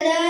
Hello.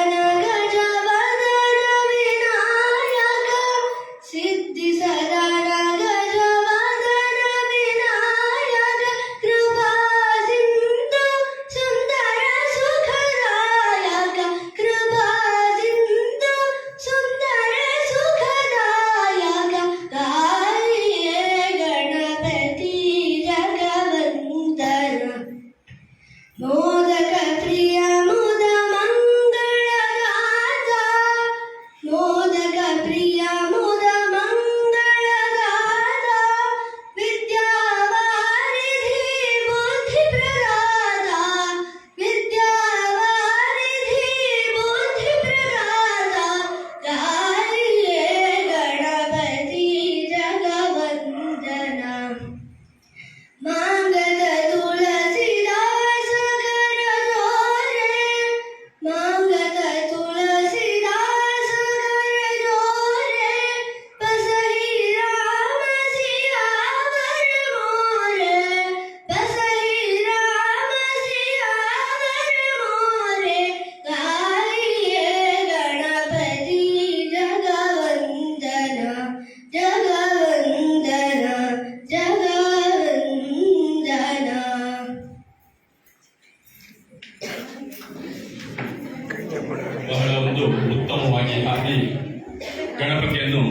ಗಣಪತಿಯನ್ನು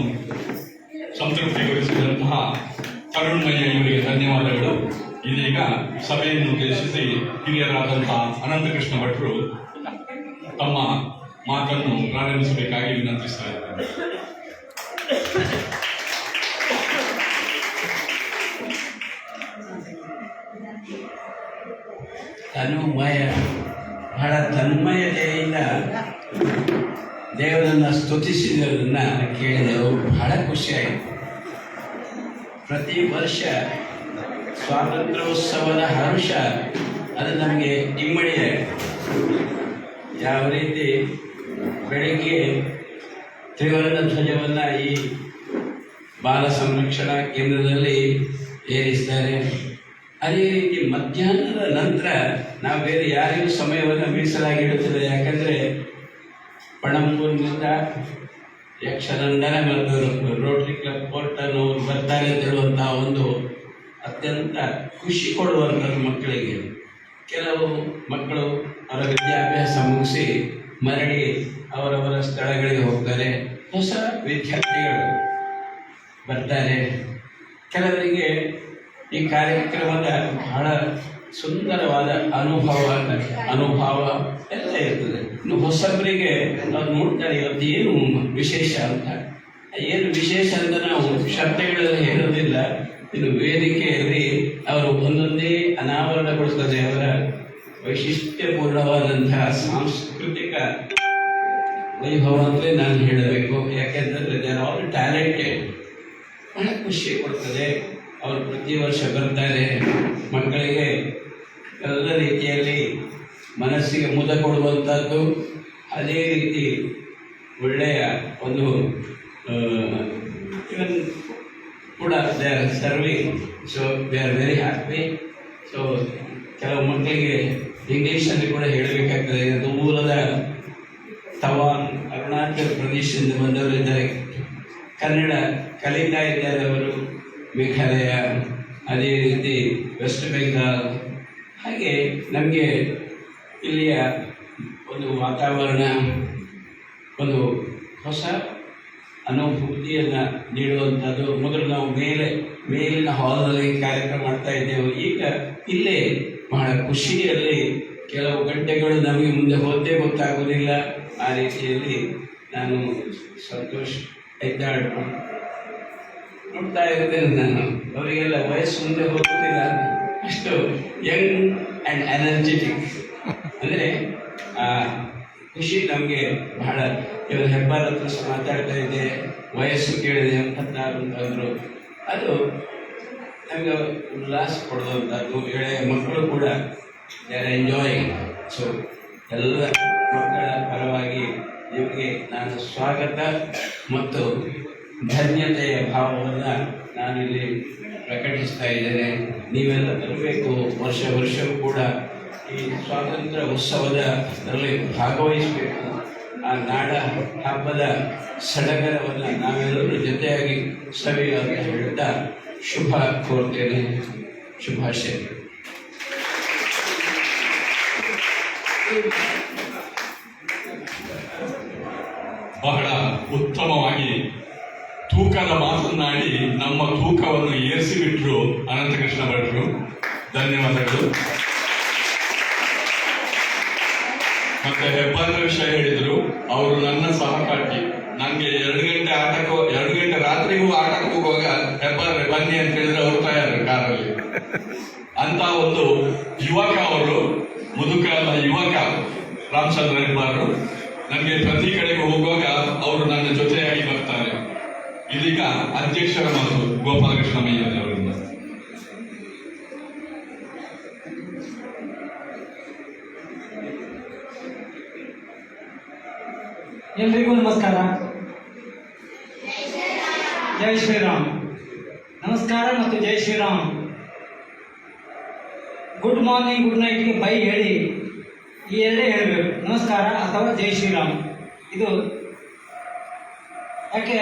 ಸಂತೃಪ್ತಿಗೊಳಿಸಿದಂತಹ ತರುಣ್ಮಯ್ಯ ಇವರಿಗೆ ಧನ್ಯವಾದಗಳು. ಇದೀಗ ಸಭೆಯನ್ನು ಉದ್ದೇಶಿಸಿ ಹಿರಿಯರಾದಂತಹ ಅನಂತಕೃಷ್ಣ ಭಟ್ರು ತಮ್ಮ ಮಾತನ್ನು ಪ್ರಾರಂಭಿಸಬೇಕಾಗಿ ವಿನಂತಿಸ್ತಾ ಇದ್ದಾರೆ ತನ್ಮಯ ಬಹಳ ತನ್ಮಯತೆಯಿಂದ ದೇವರನ್ನು ಸ್ತುತಿಸಿದರನ್ನ ಕೇಳಿದೆವು ಬಹಳ ಖುಷಿಯಾಯಿತು ಪ್ರತಿ ವರ್ಷ ಸ್ವಾತಂತ್ರ್ಯೋತ್ಸವದ ಹರ್ಷ ಅದು ನಮಗೆ ಇಮ್ಮಡಿಯಾಯಿತು ಯಾವ ರೀತಿ ಬೆಳಿಗ್ಗೆ ತ್ರಿವರ್ಣ ಧ್ವಜವನ್ನು ಈ ಬಾಲ ಸಂರಕ್ಷಣಾ ಕೇಂದ್ರದಲ್ಲಿ ಏರಿಸ್ತಾರೆ. ಅದೇ ರೀತಿ ಮಧ್ಯಾಹ್ನದ ನಂತರ ನಾವು ಬೇರೆ ಯಾರಿಗೂ ಸಮಯವನ್ನು ಮೀಸಲಾಗಿಡುತ್ತದೆ ಯಾಕಂದರೆ ಪಣಂಬೂರಿನಿಂದ ಯಕ್ಷನಂದನ ಬಂದವರು ರೋಟರಿ ಕ್ಲಬ್ ಪೋರ್ಟನ್ನವರು ಬರ್ತಾರೆ ಅಂತ ಹೇಳುವಂತಹ ಒಂದು ಅತ್ಯಂತ ಖುಷಿ ಕೊಡುವಂಥದ್ದು ಮಕ್ಕಳಿಗೆ. ಕೆಲವು ಮಕ್ಕಳು ಅವರ ವಿದ್ಯಾಭ್ಯಾಸ ಮುಗಿಸಿ ಮರಳಿ ಅವರವರ ಸ್ಥಳಗಳಿಗೆ ಹೋಗ್ತಾರೆ. ಹೊಸ ವಿದ್ಯಾರ್ಥಿಗಳು ಬರ್ತಾರೆ. ಕೆಲವರಿಗೆ ಈ ಕಾರ್ಯಕ್ರಮದ ಬಹಳ ಸುಂದರವಾದ ಅನುಭವ ಅನುಭವ ಎಲ್ಲ ಇರ್ತದೆ. ಇನ್ನು ಹೊಸಬರಿಗೆ ನಾವು ನೋಡ್ತಾರೆ ಇವತ್ತು ಏನು ವಿಶೇಷ ಅಂತ. ಏನು ವಿಶೇಷ ಅಂತ ನಾವು ಶಬ್ದಗಳಲ್ಲಿ ಹೇಳೋದಿಲ್ಲ ಇನ್ನು ವೇದಿಕೆಯಲ್ಲಿ ಅವರು ಒಂದೊಂದೇ ಅನಾವರಣಗೊಳಿಸ್ತದೆ ಅವರ ವೈಶಿಷ್ಟ್ಯಪೂರ್ಣವಾದಂತಹ ಸಾಂಸ್ಕೃತಿಕ ವೈಭವ ಅಂತಲೇ ನಾನು ಹೇಳಬೇಕು. ಯಾಕೆಂತಂದ್ರೆ ದೇ ಆರ್ ಆಲ್ ಟ್ಯಾಲೆಂಟೆಡ್ ಬಹಳ ಖುಷಿ ಕೊಡ್ತದೆ. ಅವರು ಪ್ರತಿ ವರ್ಷ ಬರ್ತಾರೆ. ಮಕ್ಕಳಿಗೆ ಎಲ್ಲ ರೀತಿಯಲ್ಲಿ ಮನಸ್ಸಿಗೆ ಮುದ ಕೊಡುವಂಥದ್ದು ಅದೇ ರೀತಿ ಒಳ್ಳೆಯ ಒಂದು ಇವನ್ ಕೂಡ they are serving so they are very happy so ಕೆಲವು ಮಕ್ಕಳಿಗೆ ಇಂಗ್ಲೀಷಲ್ಲಿ ಕೂಡ ಹೇಳಬೇಕಾಗ್ತದೆ. ಅದು ಮೂಲದ ತವಾನ್ ಅರುಣಾಚಲ ಪ್ರದೇಶದಿಂದ ಬಂದವರಿದ್ದಾರೆ ಕನ್ನಡ ಕಲಿತಾ ಇದ್ದಾರೆ ಅವರು. ಮೇಘಾಲಯ, ಅದೇ ರೀತಿ ವೆಸ್ಟ್ ಬೆಂಗಾಲ್ ಹಾಗೆ ನಮಗೆ ಇಲ್ಲಿಯ ಒಂದು ವಾತಾವರಣ, ಒಂದು ಹೊಸ ಅನುಭೂತಿಯನ್ನು ನೀಡುವಂಥದ್ದು. ಮೊದಲು ನಾವು ಮೇಲೆ, ಮೇಲಿನ ಹಾಲ್ನಲ್ಲಿ ಕಾರ್ಯಕ್ರಮ ಮಾಡ್ತಾ ಇದ್ದೆವು. ಈಗ ಇಲ್ಲೇ ಬಹಳ ಖುಷಿಯಲ್ಲಿ ಕೆಲವು ಗಂಟೆಗಳು ನಮಗೆ ಮುಂದೆ ಹೋದೇ ಗೊತ್ತಾಗೋದಿಲ್ಲ ಆ ರೀತಿಯಲ್ಲಿ ನಾನು ಸಂತೋಷ ಹೆದ್ದಾಡ್ ನೋಡ್ತಾ ಇರ್ತೇನೆ ನಾನು. ಅವರಿಗೆಲ್ಲ ವಯಸ್ಸು ಮುಂದೆ ಹೋಗೋದಿಲ್ಲ ಅಷ್ಟು ಯಂಗ್ ಆ್ಯಂಡ್ ಎನರ್ಜೆಟಿಕ್ ಅಂದರೆ ಆ, ಖುಷಿ ನಮಗೆ ಬಹಳ. ಇವರು ಹೆಬ್ಬಾರ ಹತ್ರ ಮಾತಾಡ್ತಾ ಇದೆ ವಯಸ್ಸು ಕೇಳಿದೆ, ಎಂಬತ್ತಾರು ಅಂತಂದರು ಅದು ನಮಗೆ ಉಲ್ಲಾಸ ಕೊಡೋದು ಎಳೆ ಮಕ್ಕಳು ಕೂಡ ದೇ ಆರ್ ಎಂಜಾಯಿಂಗ್ ಸೊ ಎಲ್ಲ ಮಕ್ಕಳ ಪರವಾಗಿ ನಿಮಗೆ ನಾನು ಸ್ವಾಗತ ಮತ್ತು ಧನ್ಯತೆಯ ಭಾವವನ್ನು ನಾನಿಲ್ಲಿ ಪ್ರಕಟಿಸ್ತಾ ಇದ್ದೇನೆ. ನೀವೆಲ್ಲ ಬರಬೇಕು. ವರ್ಷ ವರ್ಷವೂ ಕೂಡ ಈ ಸ್ವಾತಂತ್ರ್ಯ ಉತ್ಸವದಲ್ಲಿ ಭಾಗವಹಿಸಬೇಕು. ಆ ನಾಡ ಹಬ್ಬದ ಸಡಗರವನ್ನು ನಾವೆಲ್ಲರೂ ಜೊತೆಯಾಗಿ ಸವಿ ಅಂತ ಹೇಳ್ತಾ ಶುಭ ಕೋರ್ತೇನೆ ಶುಭಾಶಯಗಳು ಬಹಳ ಉತ್ತಮವಾಗಿ ತೂಕದ ಮಾತನ್ನಾಡಿ ನಮ್ಮ ತೂಕವನ್ನು ಏರಿಸಿಬಿಟ್ರು ಅನಂತಕೃಷ್ಣ ಭಟ್ರು. ಧನ್ಯವಾದಗಳು. ಹೆಬ್ಬಾದ್ರ ವಿಷಯ ಹೇಳಿದ್ರು, ಅವರು ನನ್ನ ಸಹಪಾಠಿ ನಂಗೆ ಎರಡು ಗಂಟೆ ಆಟಕ್ಕೂ, ಎರಡು ಗಂಟೆ ರಾತ್ರಿಗೂ ಆಟಕ್ಕೆ ಹೋಗುವಾಗ ಹೆಬ್ಬಾದ್ರೆ ಬನ್ನಿ ಅಂತ ಹೇಳಿದ್ರೆ ಅವರು ತಯಾರು ಕಾರಲ್ಲಿ. ಅಂತ ಒಂದು ಯುವಕ ಅವರು, ಮುದುಕ ಅಲ್ಲ, ಯುವಕ ರಾಮಚಂದ್ರ ಹೆಬ್ಬಾರರು ನನಗೆ ಪ್ರತಿ ಕಡೆಗೆ ಹೋಗುವಾಗ ಅವರು ನನ್ನ ಜೊತೆಯಾಗಿ ಬರ್ತಾರೆ. ಇದೀಗ ಅಧ್ಯಕ್ಷರ ಮಾತು ಗೋಪಾಲಕೃಷ್ಣ ಮಯ್ಯರ್ ಎಲ್ರಿಗೂ ನಮಸ್ಕಾರ. ಜೈ ಶ್ರೀರಾಮ್. ನಮಸ್ಕಾರ ಮತ್ತು ಜೈ ಶ್ರೀರಾಮ್. ಗುಡ್ ಮಾರ್ನಿಂಗ್ ಗುಡ್ ನೈಟ್ಗೆ ಬೈ ಹೇಳಿ ಈ ಎರಡೇ ಹೇಳಬೇಕು. ನಮಸ್ಕಾರ ಅಥವಾ ಜೈ ಶ್ರೀರಾಮ್. ಇದು ಯಾಕೆ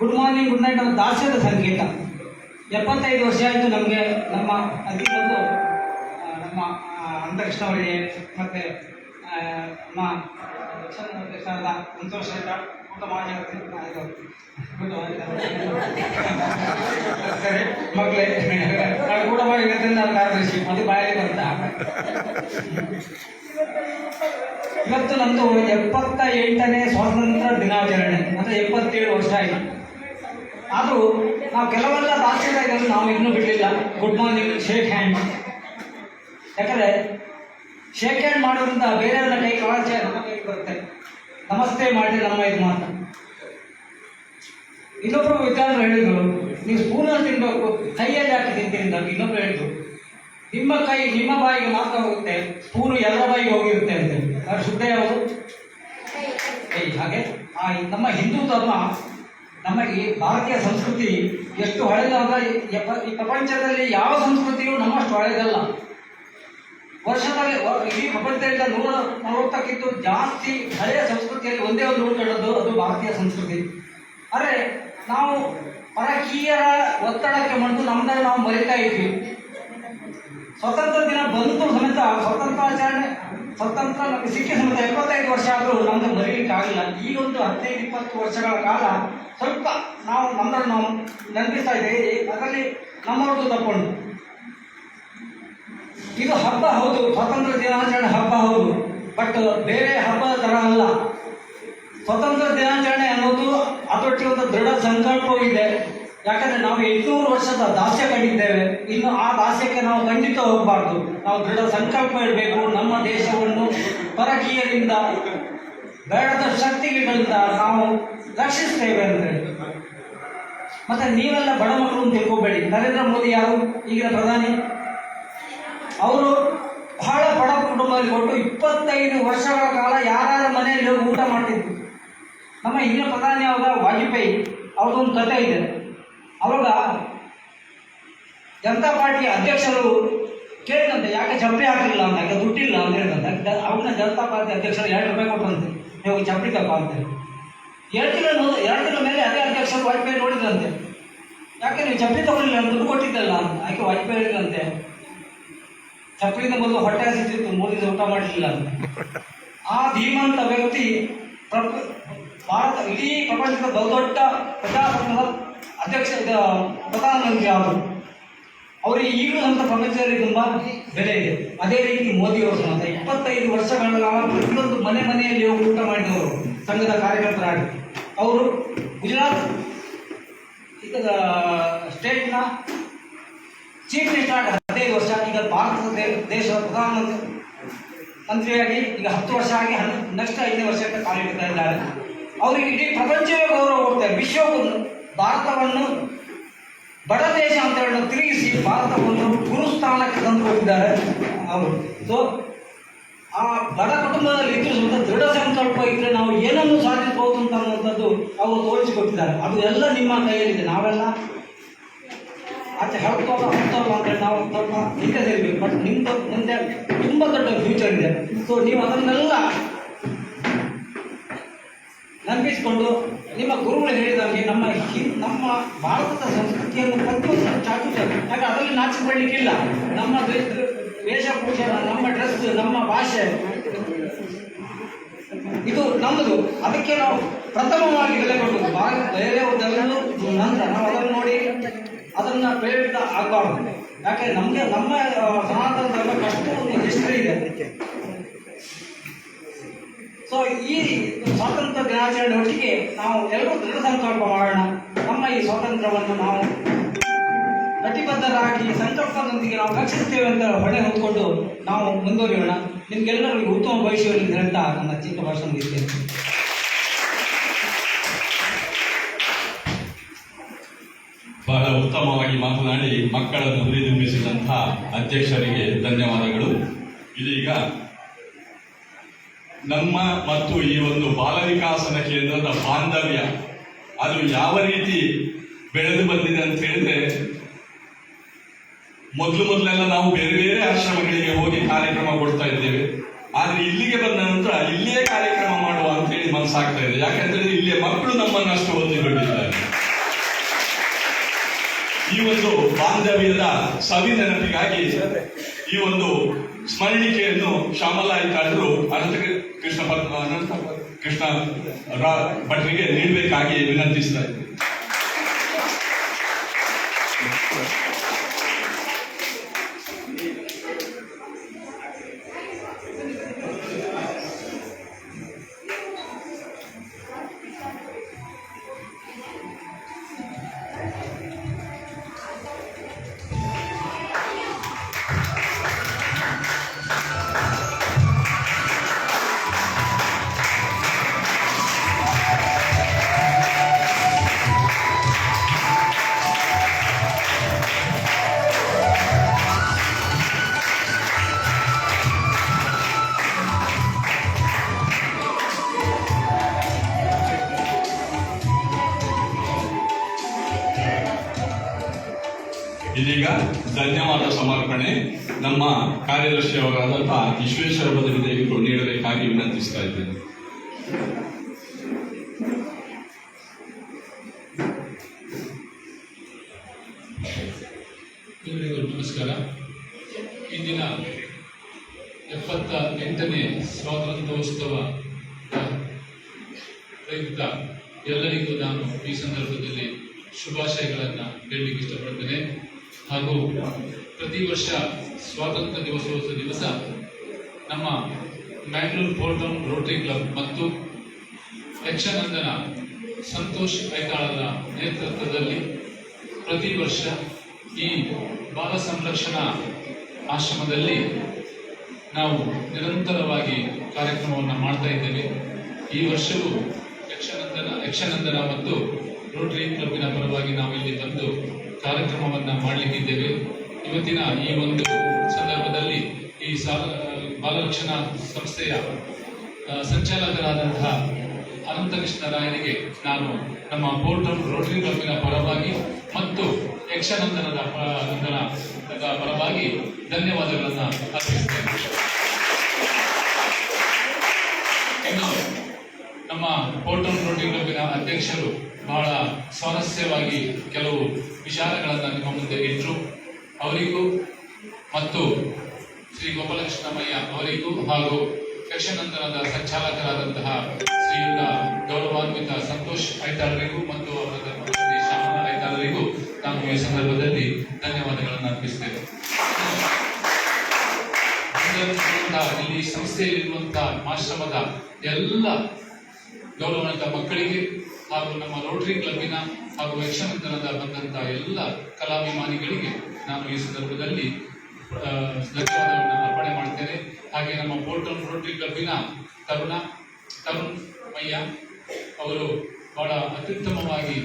ಗುಡ್ ಮಾರ್ನಿಂಗ್ ಗುಡ್ ನೈಟ್ ನಮ್ಮ ದಾಸ್ಯದ ಸಂಕೇತ. ಎಪ್ಪತ್ತೈದು ವರ್ಷ ಆಯಿತು ನಮಗೆ ನಮ್ಮ ಅತಿ ನಮ್ಮ ಅಂತಕೃಷ್ಣ ಅವರಿಗೆ ಮತ್ತು ನಮ್ಮ ದಕ್ಷಿಣದ ಸಂತೋಷ ಆಯ್ತು. ಊಟ ಮಾಡಿ ಸರಿ ಮಕ್ಕಳೇ ನಾನು ಊಟ ಮಾಡಿ ಇವತ್ತಿಂದ ನಾನು ಕಾರ್ಯದರ್ಶಿ ಅದು ಬಾಯಲ್ಲಿ ಬಂತ ಇವತ್ತು ನಮ್ಮದು ಎಪ್ಪತ್ತ ಎಂಟನೇ ಸ್ವಾತಂತ್ರ್ಯ ದಿನಾಚರಣೆ, ಅಂದ್ರೆ ಎಪ್ಪತ್ತೇಳು ವರ್ಷ ಆಯ್ತು. ಆದರೂ ನಾವು ಕೆಲವೆಲ್ಲ ಇದನ್ನು ನಾವು ಇನ್ನೂ ಬಿಡಲಿಲ್ಲ. ಗುಡ್ ಮಾರ್ನಿಂಗ್ ಶೇಕ್ ಹ್ಯಾಂಡ್ ಯಾಕಂದರೆ ಶೇಕ್ ಹ್ಯಾಂಡ್ ಮಾಡೋದ್ರಿಂದ ಬೇರೆಯವರ ಕೈ ಕಳಚೆ ನಮ್ಮ ಕೈಗೆ ಬರುತ್ತೆ. ನಮಸ್ತೆ ಮಾಡಿ ನಮ್ಮ ಇದು ಮಾತ್ರ ಇನ್ನೊಬ್ರು ವಿಚಾರ ಹೇಳಿದ್ರು, ನೀವು ಸ್ಪೂನಲ್ಲಿ ತಿನ್ಬೇಕು, ಕೈಯಲ್ಲಿ ಹಾಕಿ ತಿಂತೀನಿ ನಮ್ಗೆ ಇನ್ನೊಬ್ರು ಹೇಳಿದ್ರು. ನಿಮ್ಮ ಕೈ ನಿಮ್ಮ ಬಾಯಿಗೆ ಮಾತ್ರ ಹೋಗುತ್ತೆ, ಸ್ಪೂನು ಎಲ್ಲ ಬಾಯಿಗೆ ಹೋಗಿರುತ್ತೆ ಅಂತ. ಅವ್ರ ಶುದ್ಧ ಯಾವುದು? ಹಾಗೆ? ಆ ನಮ್ಮ ಹಿಂದೂ ಧರ್ಮ ನಮ್ಮ ಈ ಭಾರತೀಯ ಸಂಸ್ಕೃತಿ ಎಷ್ಟು ಹಳೆದಾದ, ಈ ಪ್ರಪಂಚದಲ್ಲಿ ಯಾವ ಸಂಸ್ಕೃತಿಯೂ ನಮ್ಮಷ್ಟು ಹಳೆದಲ್ಲ. ವರ್ಷದಲ್ಲಿ ಇಡೀ ಪ್ರಪಂಚದಿಂದ ನೂರ ನಲವತ್ತಕ್ಕಿಂತ ಜಾಸ್ತಿ ಹಳೆಯ ಸಂಸ್ಕೃತಿಯಲ್ಲಿ ಒಂದೇ ಒಂದು ಉಳ್ಕೊಳ್ಳೋದು ಅದು ಭಾರತೀಯ ಸಂಸ್ಕೃತಿ. ಆದರೆ ನಾವು ಪರಕೀಯರ ಒತ್ತಡಕ್ಕೆ ಮಣಿದು ನಮ್ಮನ್ನ ನಾವು ಮರಿತಾ ಇದ್ವಿ. ಸ್ವತಂತ್ರ ದಿನ ಬಂತು ಸಮೇತ ಸ್ವತಂತ್ರಾಚರಣೆ, ಸ್ವತಂತ್ರ ನಮಗೆ ಸಿಕ್ಕಿ ಸಮೇತ ಎಪ್ಪತ್ತೈದು ವರ್ಷ ಆದರೂ ನಮ್ಗೆ ಮರೀಲಿಕ್ಕೆ ಆಗಿಲ್ಲ. ಈ ಒಂದು ಹದಿನೈದು, ಇಪ್ಪತ್ತು ವರ್ಷಗಳ ಕಾಲ ಸ್ವಲ್ಪ ನಾವು ನಮ್ಮನ್ನು ನಾವು ನೆನಪಿಸ್ತಾ ಇದ್ದೇವೆ. ಅದರಲ್ಲಿ ನಮ್ಮವ್ರದ್ದು ತಪ್ಪುಂಟು. ಇದು ಹಬ್ಬ ಹೌದು ಸ್ವಾತಂತ್ರ್ಯ ದಿನಾಚರಣೆ ಹಬ್ಬ ಹೌದು. ಬಟ್ ಬೇರೆ ಹಬ್ಬದ ಥರ ಅಲ್ಲ. ಸ್ವತಂತ್ರ ದಿನಾಚರಣೆ ಅನ್ನೋದು ಅದರೊಟ್ಟಿಗೆ ಒಂದು ದೃಢ ಸಂಕಲ್ಪವಿದೆ ಯಾಕಂದ್ರೆ ನಾವು ಎಂಟುನೂರು ವರ್ಷದ ದಾಸ್ಯ ಕಂಡಿದ್ದೇವೆ. ಇನ್ನು ಆ ದಾಸ್ಯಕ್ಕೆ ನಾವು ಖಂಡಿತ ಹೋಗಬಾರ್ದು. ನಾವು ದೃಢ ಸಂಕಲ್ಪ ಇರಬೇಕು ನಮ್ಮ ದೇಶವನ್ನು ಪರಕೀಯರಿಂದ, ಬೇಡದ ಶಕ್ತಿಗಳಿಂದ ನಾವು ರಕ್ಷಿಸ್ತೇವೆ ಅಂದರೆ. ಮತ್ತೆ ನೀವೆಲ್ಲ ಬಡ ಮಕ್ಕಳು ತಿಳ್ಕೊಬೇಡಿ. ನರೇಂದ್ರ ಮೋದಿ ಯಾರು? ಈಗಿನ ಪ್ರಧಾನಿ? ಅವರು ಬಹಳ ಬಡ ಕುಟುಂಬದಲ್ಲಿ ಕೊಟ್ಟು ಇಪ್ಪತ್ತೈದು ವರ್ಷಗಳ ಕಾಲ ಯಾರ್ಯಾರ ಮನೆಯಲ್ಲಿ ಹೋಗಿ ಊಟ ಮಾಡ್ತಿದ್ರು. ನಮ್ಮ ಹಿಂದಿನ ಪ್ರಧಾನಿ ಅವಾಗ ವಾಜಪೇಯಿ, ಅವ್ರದ್ದೊಂದು ಕಥೆ ಇದೆ. ಅವಾಗ ಜನತಾ ಪಾರ್ಟಿಯ ಅಧ್ಯಕ್ಷರು ಕೇಳಿದಂತೆ, ಯಾಕೆ ಚಪ್ಪಲಿ ಹಾಕಲಿಲ್ಲ ಅಂತ, ಯಾಕೆ ದುಡ್ಡಿಲ್ಲ ಅಂತ ಹೇಳಿದಂತೆ. ಅವ್ರನ್ನ ಜನತಾ ಪಾರ್ಟಿ ಅಧ್ಯಕ್ಷರು ಎರಡು ರೂಪಾಯಿ ಕೊಟ್ಟಂತೆ ನೀವು ಚಪ್ಪಲಿ ತಪ್ಪ ಅಂತ ಎರಡು ತಿಂಗಳ ಎರಡು ತಿಂಗಳ ಮೇಲೆ ಅದೇ ಅಧ್ಯಕ್ಷರು ವಾಜಪೇಯಿ ನೋಡಿದ್ರಂತೆ. ಯಾಕೆ ನೀವು ಚಪ್ಪಲಿ ತಗೊಳ್ಳಿಲ್ಲ, ದುಡ್ಡು ಕೊಟ್ಟಿದ್ದಲ್ಲ? ಯಾಕೆ ವಾಜಪೇಯಿ ಹೇಳಿದ್ರಂತೆ ಚಪ್ಪಲಿಂದ ಮೊದಲು ಹೊಟ್ಟೆ ಸಿಕ್ತಿತ್ತು ಮೋದಿ ಊಟ ಮಾಡಲಿಲ್ಲ ಆ ಧೀಮಂತ ವ್ಯಕ್ತಿ ಭಾರತ, ಇಡೀ ಪ್ರಪಂಚದ ಬಹುದೊಡ್ಡ ಪ್ರಜಾಪ್ರಭುತ್ವದ ಅಧ್ಯಕ್ಷ ಪ್ರಧಾನಮಂತ್ರಿ ಅವರು ಅವರಿಗೆ ಈಗಲೂ ನಮ್ಮ ಪ್ರಪಂಚದಲ್ಲಿ ತುಂಬ ಬೆಲೆ ಇದೆ. ಅದೇ ರೀತಿ ಮೋದಿ ಅವರು ಸಮೇತ ಇಪ್ಪತ್ತೈದು ವರ್ಷಗಳ ಕಾಲ ಪ್ರತಿಯೊಂದು ಮನೆ ಮನೆಯಲ್ಲಿ ಹೋಗಿ ಊಟ ಮಾಡಿದವರು ಸಂಘದ ಕಾರ್ಯಕರ್ತರಾಗಿ. ಅವರು ಗುಜರಾತ್ ಸ್ಟೇಟ್ನ ಚೀಫ್ ಮಿನಿಸ್ಟರ್ ಹದಿನೈದು ವರ್ಷ ಭಾರತದ ದೇಶದ ಪ್ರಧಾನಮಂತ್ರಿ. ಮಂತ್ರಿಯಾಗಿ ಈಗ ಹತ್ತು ವರ್ಷ ಆಗಿ ನೆಕ್ಸ್ಟ್ ಐದನೇ ವರ್ಷಕ್ಕೆ ಕಾಲಿಡ್ತಾ ಇದ್ದಾರೆ. ಅವರಿಗೆ ಇಡೀ ಪ್ರಪಂಚವೇ ಗೌರವ ಕೊಡ್ತಾರೆ ವಿಶ್ವವನ್ನು ಭಾರತವನ್ನು ಬಡ ದೇಶ ಅಂತ ಹೇಳಿ ತಿರುಗಿಸಿ ಭಾರತವನ್ನು ಗುರುಸ್ಥಾನಕ್ಕೆ ತಂದು ಹೋಗಿದ್ದಾರೆ ಅವರು. ಸೊ ಆ ಬಡ ಕುಟುಂಬದಲ್ಲಿ ಇದ್ರೂ ಸಹ ದೃಢ ಸಂಕಲ್ಪ ಇದ್ರೆ ನಾವು ಏನನ್ನು ಸಾಧಿಸಬಹುದು ಅಂತ ಅನ್ನುವಂಥದ್ದು ಅವರು ತೋರಿಸಿಕೊಟ್ಟಿದ್ದಾರೆ. ಅದು ಎಲ್ಲ ನಿಮ್ಮ ಕೈಯಲ್ಲಿದೆ. ನಾವೆಲ್ಲ ಆಚೆ ಹೇಳ್ಕೊಳ್ಳೋ ಅಂದರೆ ನಾವು ಸ್ವಲ್ಪ ಹಿಂದೆ ಸೇರ್ಬೇಕು. ಬಟ್ ನಿಮ್ದು ಮುಂದೆ ತುಂಬ ದೊಡ್ಡ ಫ್ಯೂಚರ್ ಇದೆ. ಸೊ ನೀವು ಅದನ್ನೆಲ್ಲ ನಂಬಿಸಿಕೊಂಡು ನಿಮ್ಮ ಗುರುಗಳು ಹೇಳಿದಾಗೆ ನಮ್ಮ ನಮ್ಮ ಭಾರತದ ಸಂಸ್ಕೃತಿಯನ್ನು ಪ್ರತಿಯೊಂದು ಚಾಚು ಯಾಕೆ ಅದರಲ್ಲಿ ನಾಚಿಕೊಳ್ಳಿಕ್ಕಿಲ್ಲ. ನಮ್ಮ ವೇಷಭೂಷಣ, ನಮ್ಮ ಡ್ರೆಸ್ ನಮ್ಮ ಭಾಷೆ. ಇದು ನಮ್ಮದು. ಅದಕ್ಕೆ ನಾವು ಪ್ರಥಮವಾಗಿ ಬೆಲೆ ಕೊಡುವುದು. ಭಾರತ ಬೇರೆಯವರೆಲ್ಲರೂ ನಂತರ ನಾವು ಅದನ್ನು ಪ್ರೇರಿತ ಆಗಬಾರ್ದು. ಯಾಕೆ, ನಮಗೆ ನಮ್ಮ ಸನಾತನ ಅಷ್ಟು ಒಂದು ಹಿಸ್ಟ್ರಿ ಇದೆ ಸೊ ಈ ಸ್ವಾತಂತ್ರ್ಯ ದಿನಾಚರಣೆ ಒಟ್ಟಿಗೆ ನಾವು ಎಲ್ಲರೂ ದೃಢ ಸಂಕಲ್ಪ ಮಾಡೋಣ. ನಮ್ಮ ಈ ಸ್ವಾತಂತ್ರ್ಯವನ್ನು ನಾವು ಕಟಿಬದ್ಧರಾಗಿ ಸಂಕಲ್ಪದೊಂದಿಗೆ ನಾವು ರಕ್ಷಿಸ್ತೇವೆ ಅಂತ ಹೊಣೆ ಹೊತ್ಕೊಂಡು ನಾವು ಮುಂದುವರಿಯೋಣ. ನಿಮ್ಗೆಲ್ಲರಿಗೂ ಉತ್ತಮ ಭವಿಷ್ಯವನ್ನು ಹೇಳ್ತಾ ನನ್ನ ಚಿಕ್ಕ ಭಾಷಣ ಮುಗಿಸ್ತೇನೆ ಬಹಳ ಉತ್ತಮವಾಗಿ ಮಾತನಾಡಿ ಮಕ್ಕಳನ್ನು ಹುರಿದುಂಬಿಸಿದಂತಹ ಅಧ್ಯಕ್ಷರಿಗೆ ಧನ್ಯವಾದಗಳು. ಇದೀಗ ನಮ್ಮ ಮತ್ತು ಈ ಒಂದು ಬಾಲ ವಿಕಾಸನ ಕೇಂದ್ರದ ಬಾಂಧವ್ಯ, ಅದು ಯಾವ ರೀತಿ ಬೆಳೆದು ಬಂದಿದೆ ಅಂತ ಹೇಳಿದ್ರೆ, ಮೊದಲು ಮೊದಲೆಲ್ಲ ನಾವು ಬೇರೆ ಬೇರೆ ಆಶ್ರಮಗಳಿಗೆ ಹೋಗಿ ಕಾರ್ಯಕ್ರಮ ಕೊಡ್ತಾ ಇದ್ದೇವೆ. ಆದ್ರೆ ಇಲ್ಲಿಗೆ ಬಂದ ನಂತರ ಇಲ್ಲಿಯೇ ಕಾರ್ಯಕ್ರಮ ಮಾಡುವ ಅಂತ ಹೇಳಿ ಮನಸ್ಸಾಗ್ತಾ ಇದೆ. ಯಾಕಂದ್ರೆ ಇಲ್ಲಿಯ ಮಕ್ಕಳು ನಮ್ಮನ್ನು ಅಷ್ಟು ಹೊಂದಿಕೊಂಡಿದ್ದಾರೆ ಈ ಒಂದು ಬಾಂಧವ್ಯದ ಸವಿ ನೆನಪಿಗಾಗಿ ಈ ಒಂದು ಸ್ಮರಣಿಕೆಯನ್ನು ಶ್ಯಾಮಲಾ ಐತಾಳರು ಅನಂತ ಕೃಷ್ಣ ಅನಂತ ಕೃಷ್ಣ ಭಟ್ರಿಗೆ ನೀಡಬೇಕಾಗಿ ವಿನಂತಿಸ್ತಾ ಇದ್ದೀನಿ ಇದೀಗ ಧನ್ಯವಾದ ಸಮರ್ಪಣೆ. ನಮ್ಮ ಕಾರ್ಯದರ್ಶಿಯವರಾದಂತಹ ವಿಶ್ವೇಶ್ವರ ಬದಲಿ ದೇವಿಗಳು ನೀಡಬೇಕಾಗಿ ವಿನಂತಿಸ್ತಾ ಇದ್ದೇನೆ. ನಮಸ್ಕಾರ. ಇಂದಿನ ಎಪ್ಪತ್ತ ಎಂಟನೇ ಸ್ವಾತಂತ್ರ್ಯೋತ್ಸವ ಪ್ರಯುಕ್ತ ಎಲ್ಲರಿಗೂ ನಾನು ಈ ಸಂದರ್ಭದಲ್ಲಿ ಶುಭಾಶಯಗಳನ್ನು ಹೇಳಲಿಕ್ಕೆ ಇಷ್ಟಪಡ್ತೇನೆ. ಹಾಗೂ ಪ್ರತಿ ವರ್ಷ ಸ್ವಾತಂತ್ರ್ಯ ದಿವಸೋತ್ಸವ ದಿವಸ ನಮ್ಮ ಮ್ಯಾಂಗ್ಳೂರ್ ಪೋರ್ಟೌನ್ ರೋಟರಿ ಕ್ಲಬ್ ಮತ್ತು ಯಕ್ಷನಂದನ ಸಂತೋಷ್ ಐತಾಳರ ನೇತೃತ್ವದಲ್ಲಿ ಪ್ರತಿ ವರ್ಷ ಈ ಬಾಲ ಸಂರಕ್ಷಣಾ ಆಶ್ರಮದಲ್ಲಿ ನಾವು ನಿರಂತರವಾಗಿ ಕಾರ್ಯಕ್ರಮವನ್ನು ಮಾಡ್ತಾ ಇದ್ದೇವೆ. ಈ ವರ್ಷವೂ ಯಕ್ಷನಂದನ ಯಕ್ಷನಂದನ ಮತ್ತು ರೋಟರಿ ಕ್ಲಬ್ಬಿನ ಪರವಾಗಿ ನಾವು ಇಲ್ಲಿ ಬಂದು ಕಾರ್ಯಕ್ರಮವನ್ನು ಮಾಡಲಿಕ್ಕಿದ್ದೇವೆ. ಇವತ್ತಿನ ಈ ಒಂದು ಸಂದರ್ಭದಲ್ಲಿ ಈ ಸಾಲ ಬಾಲರಕ್ಷಣಾ ಸಂಸ್ಥೆಯ ಸಂಚಾಲಕರಾದಂತಹ ಅನಂತಕೃಷ್ಣ ರಾಯರಿಗೆ ನಾನು ನಮ್ಮ ಪೋರ್ಟಲ್ ರೋಟರಿ ಕ್ಲಬ್ಬಿನ ಪರವಾಗಿ ಮತ್ತು ಯಕ್ಷಾನಂದನದ ಪರವಾಗಿ ಧನ್ಯವಾದಗಳನ್ನು ಅರ್ಪಿಸುತ್ತೇನೆ. ನಮ್ಮ ಪೋರ್ಟಲ್ ರೋಟರಿ ಕ್ಲಬ್ಬಿನ ಅಧ್ಯಕ್ಷರು ಬಹಳ ಸ್ವಾರಸ್ಯವಾಗಿ ಕೆಲವು ವಿಚಾರಗಳನ್ನು ನಿಮ್ಮ ಮುಂದೆ ಇಟ್ಟರು. ಅವರಿಗೂ ಮತ್ತು ಶ್ರೀ ಗೋಪಾಲಕೃಷ್ಣಮಯ್ಯ ಅವರಿಗೂ ಹಾಗೂ ಯಕ್ಷನಂದನದ ಸಂಚಾಲಕರಾದಂತಹ ಶ್ರೀಯುತ ಗೌರವಾನ್ವಿತ ಸಂತೋಷ್ ಐತಾಳರಿಗೂ ಮತ್ತು ಅವರ ಧರ್ಮಪತ್ನಿ ಶಾಮ ಐತಾಳರಿಗೂ ನಾನು ಈ ಸಂದರ್ಭದಲ್ಲಿ ಧನ್ಯವಾದಗಳನ್ನು ಅರ್ಪಿಸ್ತೇನೆ. ಬಂದಿರುವಂತಹ ಇಲ್ಲಿ ಸಂಸ್ಥೆಯಲ್ಲಿರುವಂತಹ ಆಶ್ರಮದ ಎಲ್ಲ ಗೌರವಾನ್ವಿತ ಮಕ್ಕಳಿಗೆ ಹಾಗೂ ನಮ್ಮ ರೋಟರಿ ಕ್ಲಬ್ಬಿನ ಹಾಗೂ ಯಕ್ಷನಂದನದ ಬಂದಂತಹ ಎಲ್ಲ ಕಲಾಭಿಮಾನಿಗಳಿಗೆ ನಾನು ಈ ಸಂದರ್ಭದಲ್ಲಿ ಧನ್ಯವಾದಗಳನ್ನು ಅರ್ಪಣೆ ಮಾಡ್ತೇನೆ. ಹಾಗೆ ನಮ್ಮ ಪೋರ್ಟಲ್ ರೋಟರಿ ಕ್ಲಬ್ಬಿನ ತರುಣ ತರುಣ್ ಮಯ್ಯ ಅವರು ಬಹಳ ಅತ್ಯುತ್ತಮವಾಗಿ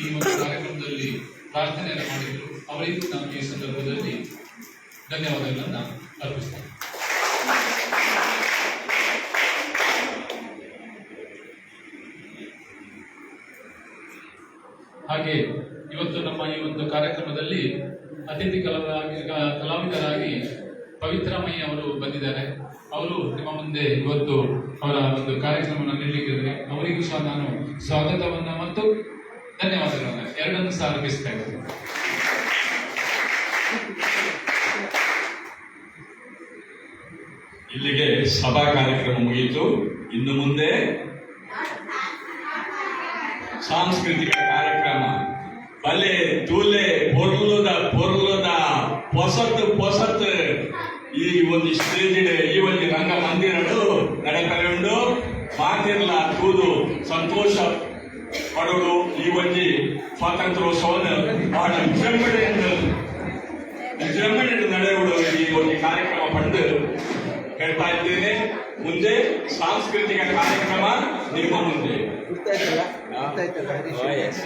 ಈ ಒಂದು ಕಾರ್ಯಕ್ರಮದಲ್ಲಿ ಪ್ರಾರ್ಥನೆಯನ್ನು ಮಾಡಿದರು. ಅವರಿಗೂ ನಾನು ಈ ಸಂದರ್ಭದಲ್ಲಿ ಧನ್ಯವಾದಗಳನ್ನು ಅರ್ಪಿಸ್ತೇನೆ. ಹಾಗೆ ಇವತ್ತು ನಮ್ಮ ಈ ಒಂದು ಕಾರ್ಯಕ್ರಮದಲ್ಲಿ ಅತಿಥಿ ಕಲಾವಿದರಾಗಿ ಕಲಾವಿದರಾಗಿ ಪವಿತ್ರಮಯ್ಯ ಅವರು ಬಂದಿದ್ದಾರೆ. ಅವರು ನಿಮ್ಮ ಮುಂದೆ ಇವತ್ತು ಅವರ ಒಂದು ಕಾರ್ಯಕ್ರಮವನ್ನು ನೀಡಲಿಕ್ಕಿದ್ದಾರೆ. ಅವರಿಗೂ ಸಹ ನಾನು ಸ್ವಾಗತವನ್ನು ಮತ್ತು ಧನ್ಯವಾದಗಳನ್ನು ಎರಡನ್ನು ಸಹ ಅರ್ಪಿಸ್ತಾ ಇಲ್ಲಿಗೆ ಸಭಾ ಕಾರ್ಯಕ್ರಮ ಮುಗಿಯಿತು. ಇನ್ನು ಮುಂದೆ ಸಾಂಸ್ಕೃತಿಕ ಕಾರ್ಯಕ್ರಮ. ಬಲೆ, ತೂಲೆ ಬೊರ್ಲದ ಬೊರ್ಲದ ಪೊಸತ್ ಪೊಸತ್. ಈ ಒಂದು ಸ್ಟೇಜ್ ಈ ಒಂದು ರಂಗ ಮಂದಿರಡು ನಡಕಲೆ ಉಂಡು ಮಾತಿರ್ಲ ತೂದು ಸಂತೋಷ ಪಡುಡು. ಈ ಒಂದು ಸ್ವಾತಂತ್ರ್ಯೋತ್ಸವದ ಬಹಳ ವಿಜೃಂಭಣೆಯಿಂದ ವಿಜೃಂಭಣೆಯಿಂದ ನಡೆಯುವುದು ಈ ಒಂದು ಕಾರ್ಯಕ್ರಮ ಪಡೆದು ಹೇಳ್ತಾ ಇದ್ದೇನೆ. ಮುಂದೆ ಸಾಂಸ್ಕೃತಿಕ ಕಾರ್ಯಕ್ರಮ ನಿಮ್ಮ ಮುಂದೆ. ಗೊತ್ತಾಯ್ತಲ್ಲ? ಗೊತ್ತಾಯ್ತಲ್ಲ ಹರೀಶ್?